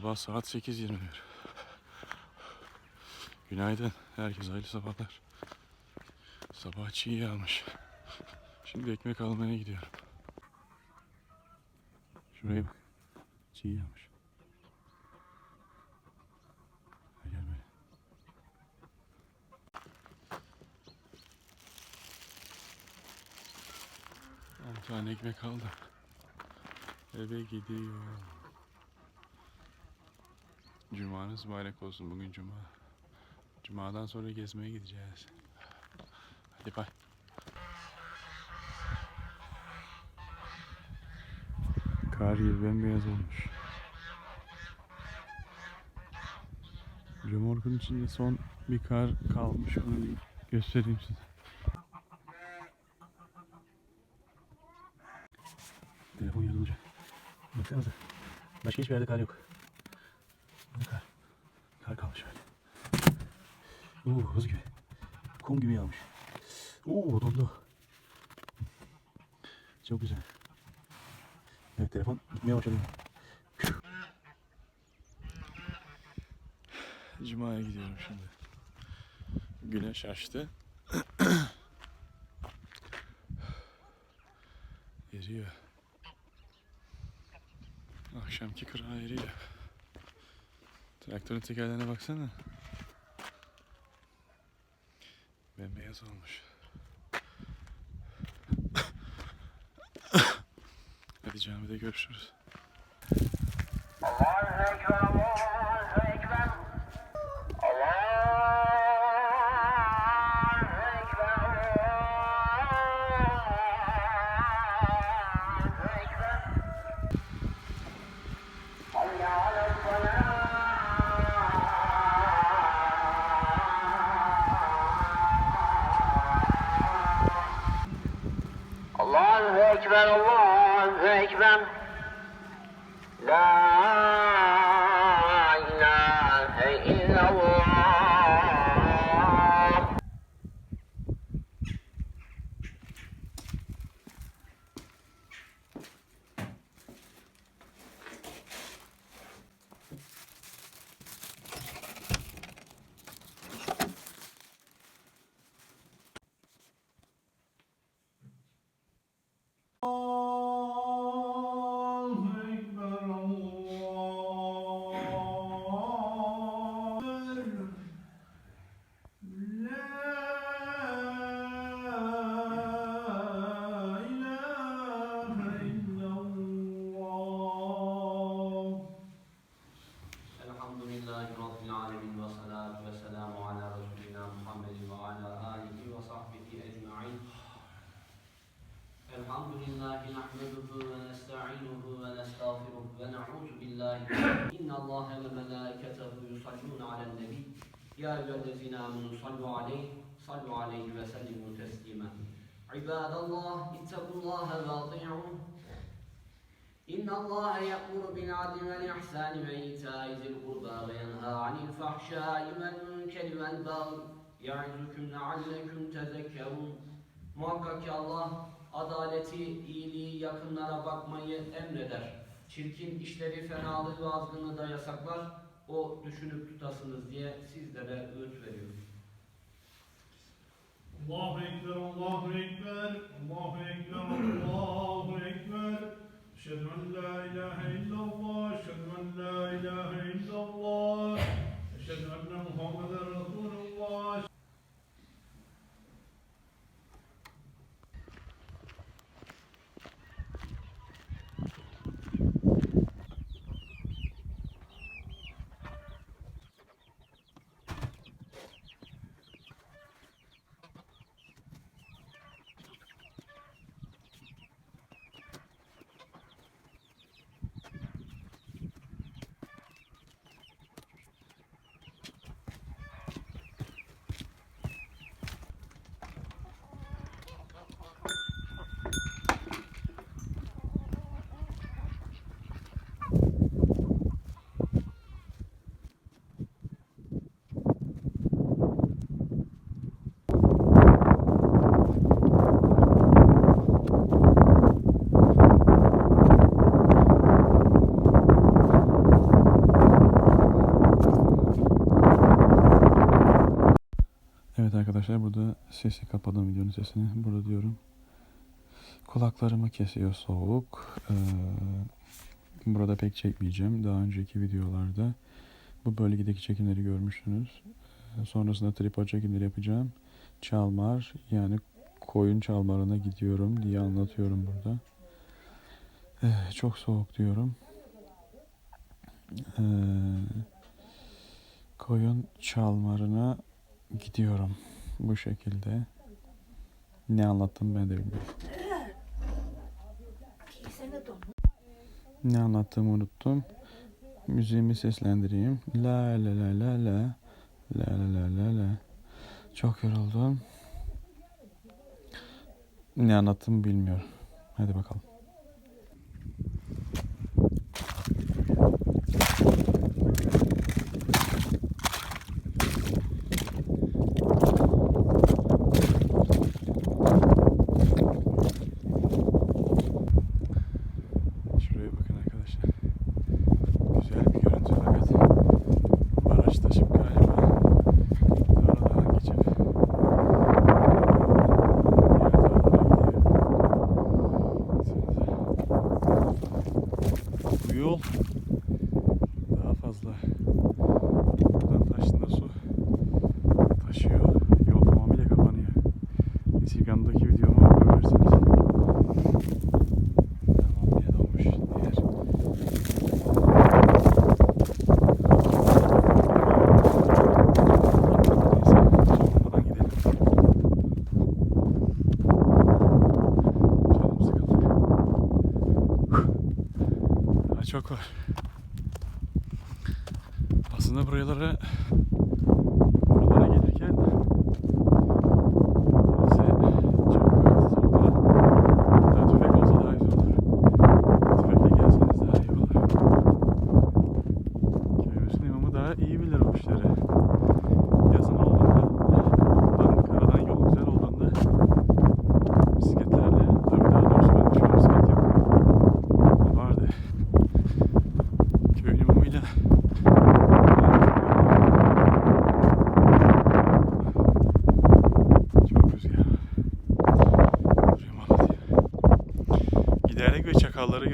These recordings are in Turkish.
Sabah saat 8.21. Günaydın. Herkes hayırlı sabahlar. Sabah çiğ yağmış. Şimdi ekmek almaya gidiyorum. Şuraya bak. Çiğ yağmış. Gel böyle. On tane ekmek aldım. Eve gidiyor. Cumanız mübarek olsun. Bugün cuma. Cumadan sonra gezmeye gideceğiz. Hadi bay. Kar gibi bembeyaz olmuş. Römorkun içinde son bir kar kalmış. Onu bir göstereyim size. Telefon yanılacak. Baksanıza. Başka hiçbir yerde kar yok. Ne kar? Kar kalmış öyle. Oo hız gibi. Kum gibi yağmış. Oo dondu. Çok güzel. Evet telefon gitmeye başladı. Cuma'ya gidiyorum şimdi. Güneş açtı. Eriyor. Akşamki kırağı eriyor. Traktörün tekerlerine baksana. Bembeyaz olmuş. Hadi camide görüşürüz. Allahu Ekber, يا أيها الذين آمنوا صلوا عليه صلوا عليه وسلموا تسليما عباد الله اتقوا الله وأطيعوه إن الله يأمر بالعدل والإحسان وإيتاء ذي القربى وينهى عن الفحشاء والمنكر والبغي يعظكم لعلكم تذكرون Muhakkak ki Allah adaleti, iyiliği, yakınlara bakmayı emreder. Çirkin işleri, fenalığı ve azgınlığı da yasaklar. o düşünüp tutasınız diye sizlere öğüt veriyoruz. Allahu Ekber, Allahu Ekber, Allahu Ekber, Allahu Ekber. Şehadu en la ilahe illallah, şehadu en la ilahe illallah, şehadu enne Muhammeden arkadaşlar burada sesi kapadım videonun sesini. Burada diyorum. Kulaklarımı kesiyor soğuk. Ee, burada pek çekmeyeceğim. Daha önceki videolarda bu bölgedeki çekimleri görmüşsünüz. Ee, sonrasında tripod çekimleri yapacağım. Çalmar yani koyun çalmarına gidiyorum diye anlatıyorum burada. Ee, çok soğuk diyorum. Ee, koyun çalmarına gidiyorum bu şekilde. Ne anlattım ben de bilmiyorum. Ne anlattığımı unuttum. Müziğimi seslendireyim. La la la la la. La la la la la. Çok yoruldum. Ne anlattığımı bilmiyorum. Hadi bakalım. STK'ları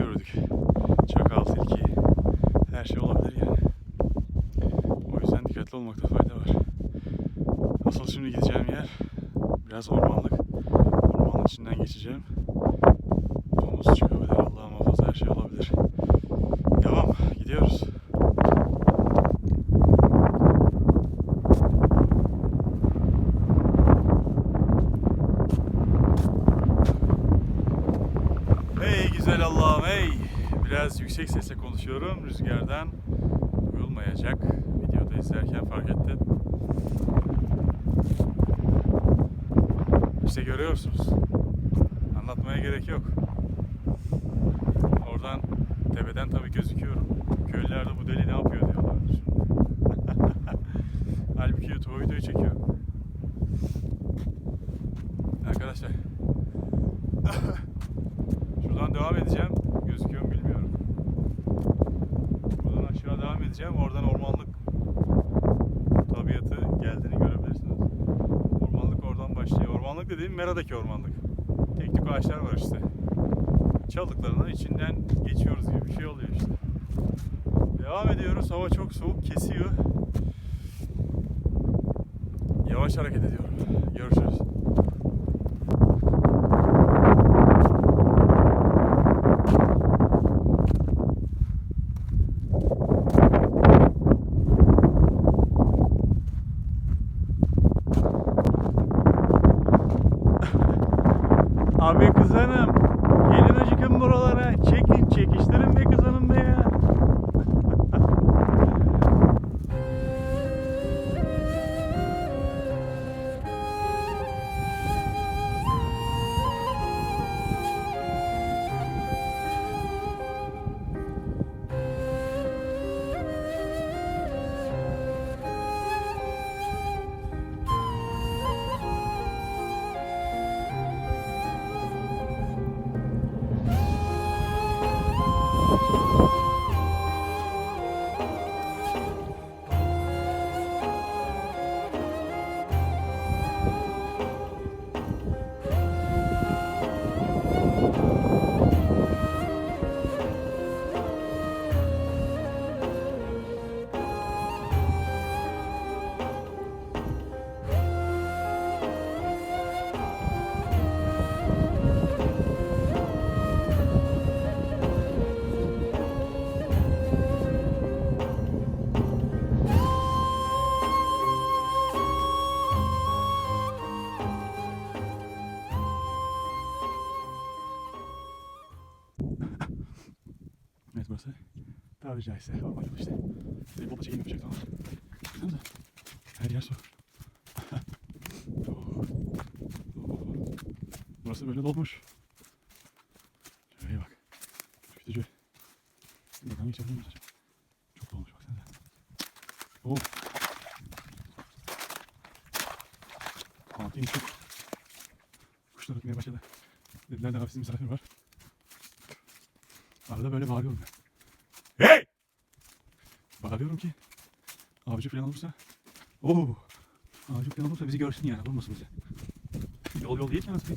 hey. Biraz yüksek sesle konuşuyorum rüzgardan. Duyulmayacak. Videoda izlerken fark ettim. İşte görüyorsunuz. Anlatmaya gerek yok. Oradan tepeden tabii gözüküyorum. Köylüler de bu deli ne yapıyor diyorlar. Halbuki YouTube videoyu çekiyorum. Arkadaşlar Şuradan devam edeceğim. Gözüküyor mu bilmiyorum. Buradan edeceğim. Oradan ormanlık tabiatı geldiğini görebilirsiniz. Ormanlık oradan başlıyor. Ormanlık dediğim Mera'daki ormanlık. Tek tük ağaçlar var işte. Çaldıklarının içinden geçiyoruz gibi bir şey oluyor işte. Devam ediyoruz. Hava çok soğuk kesiyor. Yavaş hareket ediyorum. Görüşürüz. Tabiri caizse orman yolu işte. Futbolda çekim yapacaktı ama. Baksanıza. Her yer su. Oo. Oo. Burası böyle dolmuş. Şuraya bak. Ürkütücü. Buradan geçebilir miyiz acaba? Çok dolmuş baksanıza. Oo. Altı inmiş çok. Kuşlar ötmeye başladı. Dediler de hafifsiz misafir var. Arada böyle bağırıyorum ben. Hey! Bağırıyorum ki avcı falan olursa Oo! Avcı falan olursa bizi görsün yani vurmasın bizi. Yol yol değil ki anasını.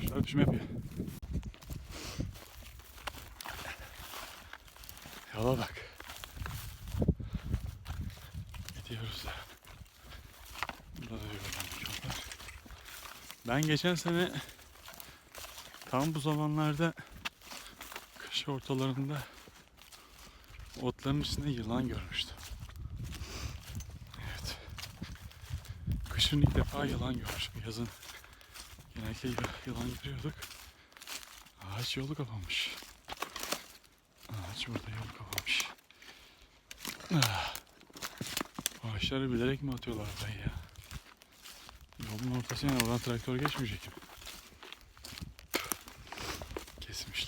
Kuşlar düşme yapıyor. Yola bak. Gidiyoruz ya. Ben geçen sene tam bu zamanlarda kış ortalarında otların içinde yılan görmüştüm. Evet. Kışın ilk defa yılan görmüşüm. Yazın genellikle yılan görüyorduk. Ağaç yolu kapanmış. Ağaç burada yol kapanmış. Ah. Ağaçları bilerek mi atıyorlar burayı ya? Yolun ortası yani oradan traktör geçmeyecek mi?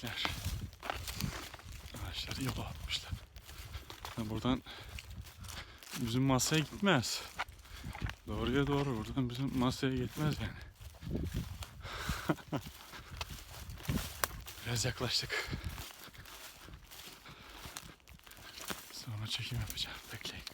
Kesmişler. Ağaçları yola atmışlar. Ha, buradan bizim masaya gitmez. Doğruya doğru buradan bizim masaya gitmez yani. Biraz yaklaştık. Sonra çekim yapacağım. Bekleyin.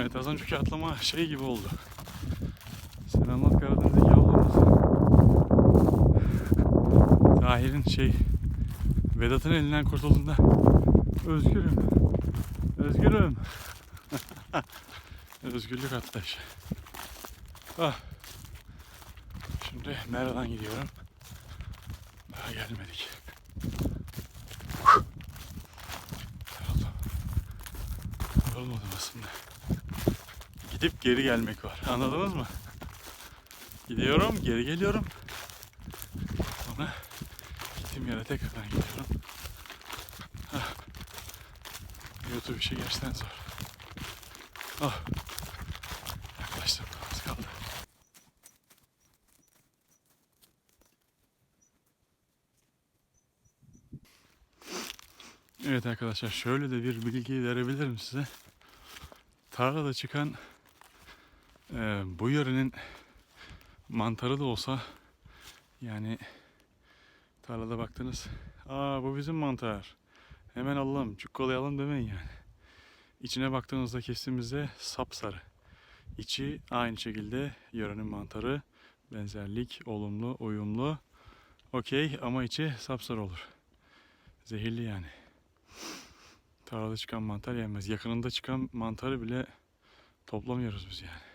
Evet az önceki atlama şey gibi oldu. Selamlar Karadeniz'deki yollarımız. Tahir'in şey Vedat'ın elinden kurtulduğunda özgürüm. Özgürüm. Özgürlük atlayışı. Ah. Şimdi Mera'dan gidiyorum. Daha gelmedik. Yoruldum. Aslında. Gidip geri gelmek var. Anladınız mı? Gidiyorum, geri geliyorum. Sonra gittiğim yere tekrardan gidiyorum. Ah. YouTube işi gerçekten zor. Ah. Evet arkadaşlar şöyle de bir bilgi verebilirim size. Tarlada çıkan e, bu yörenin mantarı da olsa yani tarlada baktınız aa bu bizim mantar hemen alalım çukkalayalım demeyin yani. İçine baktığınızda kestiğimizde sapsarı. İçi aynı şekilde yörenin mantarı. Benzerlik, olumlu, uyumlu. Okey ama içi sapsarı olur. Zehirli yani. Tarlada çıkan mantar yenmez. Yakınında çıkan mantarı bile toplamıyoruz biz yani.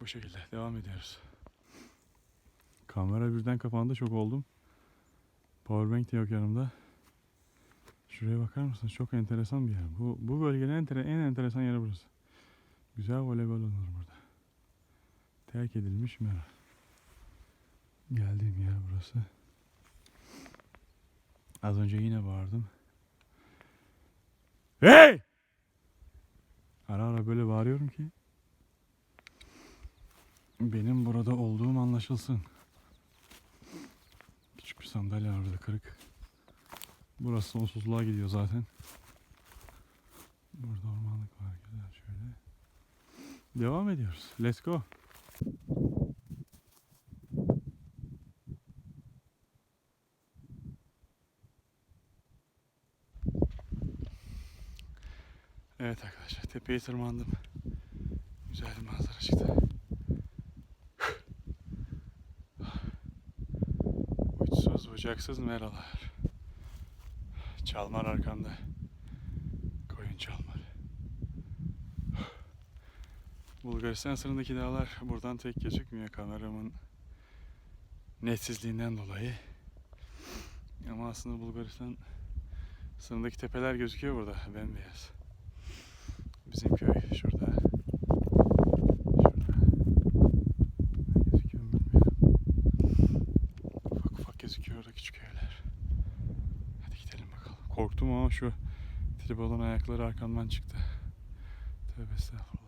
Bu şekilde devam ediyoruz. Kamera birden kapandı çok oldum. Powerbank de yok yanımda. Şuraya bakar mısınız? Çok enteresan bir yer. Bu, bu bölgenin en, entere- en enteresan yeri burası. Güzel voleybol olur burada. Terk edilmiş mera. Geldiğim yer burası. Az önce yine bağırdım. Hey! Ara ara böyle bağırıyorum ki benim burada olduğum anlaşılsın. Küçük bir sandalye var kırık. Burası sonsuzluğa gidiyor zaten. Burada ormanlık var güzel şöyle. Devam ediyoruz. Let's go. Evet arkadaşlar tepeyi tırmandım. Güzel bir manzara çıktı. Bucaksız meralar. Çalmar arkamda. Koyun çalmar. Bulgaristan sınırındaki dağlar buradan tek gözükmüyor kameramın netsizliğinden dolayı. Ama aslında Bulgaristan sınırındaki tepeler gözüküyor burada bembeyaz. Bizim köy şurada. Şurada. Gözüküyor mu bilmiyorum. Ufak ufak gözüküyor orada küçük köyler. Hadi gidelim Korktum ama şu tribodun ayakları arkamdan çıktı. Tövbe estağfurullah.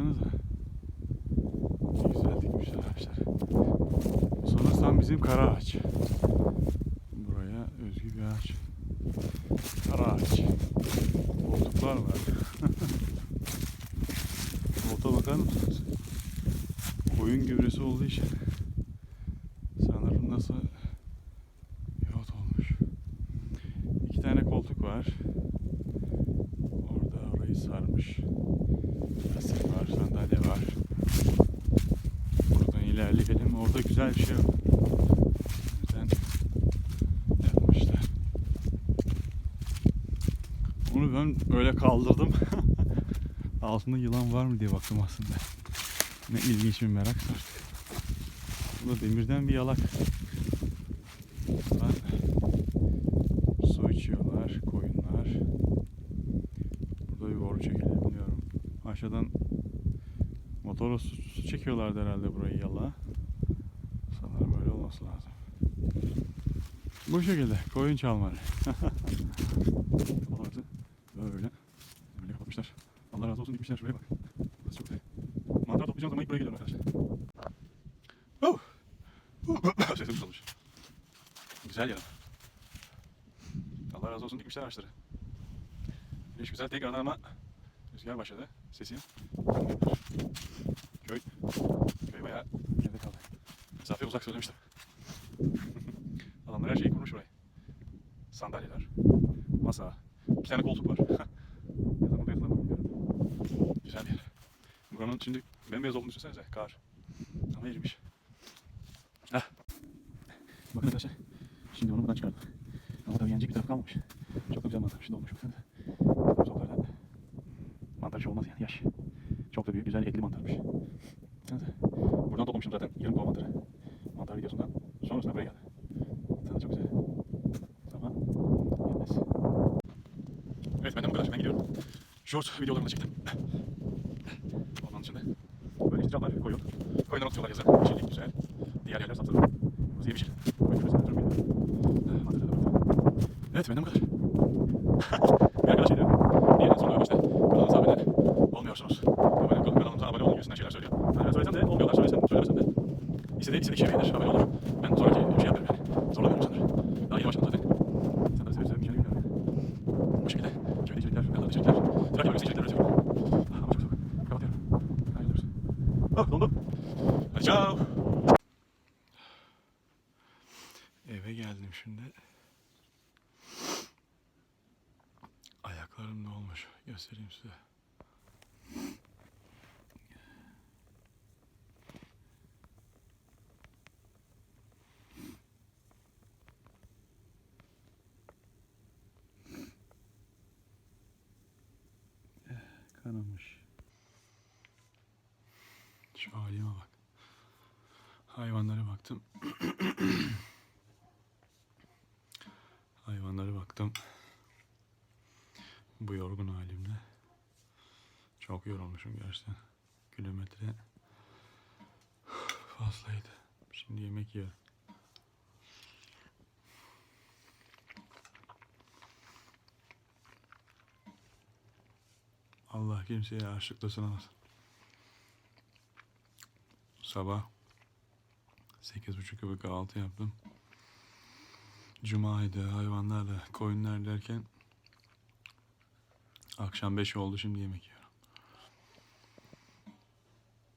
Baksanıza. Ne güzel dikmişler ağaçları. Sanırsam bizim kara ağaç. Buraya özgü bir ağaç. Kara ağaç. Koltuklar var. Koltuğa bakar mısınız? Koyun gübresi olduğu için sanırım nasıl yot olmuş. İki tane koltuk var. Orada orayı sarmış. Lastik var, sandalye var. Buradan ilerleyelim. Orada güzel bir şey var. Güzel yapmışlar. Onu ben öyle kaldırdım. Altında yılan var mı diye baktım aslında. Ne ilginç bir merak sardı. Bu demirden bir yalak. Buradan su içiyorlar koyunlar. Burada bir boru bilmiyorum. Aşağıdan motorla su, su çekiyorlardı herhalde burayı yalağa. Sanırım öyle olması lazım. Bu şekilde koyun çalmaları. Oraları böyle böyle kapatmışlar. Dikmişler şuraya bak. Burası çok güzel. Mantar toplayacağım zaman ilk buraya geliyorum arkadaşlar. Oh! Sesim tutulmuş. Güzel ya. Allah razı olsun dikmişler ağaçları. Güneş güzel tekrardan ama rüzgar başladı. Sesi. Köy. Köy bayağı geride kaldı. Mesafe uzak söylemiştim. Adamlar her şeyi kurmuş burayı. Sandalyeler, masa, iki tane koltuk var. Yatak odaya yatılan bilmiyorum. Güzel bir yer. Buranın şimdi bembeyaz olduğunu düşünsenize. Kar. Ama erimiş. Heh. Bakın arkadaşlar. Şimdi onu buradan çıkardım. Ama tabii yenecek bir taraf kalmamış. Çok da güzel mantar. Şimdi olmuş. Sofralardan. Mantar hiç olmaz yani yaş. Çok da büyük güzel etli mantarmış. Baksanıza. Buradan toplamıştım zaten yarım kova mantarı. Mantar videosundan. Sonrasında buraya geldi. Baksanıza çok güzel. Ama yenmez. Evet benden bu kadar. Ben gidiyorum. Short videolarını da çektim. Koyun. Koyunlar atıyorlar yazın. Yeşillik güzel. Diğer yerler satılır. Burası yemişil. Koyun şurası durum benim. Evet benden bu kadar. Ciao. Bakayım şimdi. Ayaklarım ne olmuş? Göstereyim size. Kanamış. Şu halime bak. Hayvanlara baktım. Hayvanlara baktım. Bu yorgun halimle. Çok yorulmuşum gerçekten. Kilometre fazlaydı. Şimdi yemek yiyorum. Allah kimseye açlıkla sınamasın. Sabah sekiz buçuk gibi kahvaltı yaptım. Cuma'ydı hayvanlarla koyunlar derken akşam beş oldu şimdi yemek yiyorum.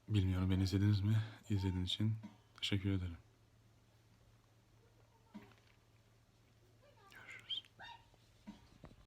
Bilmiyorum beni izlediniz mi? İzlediğiniz için teşekkür ederim.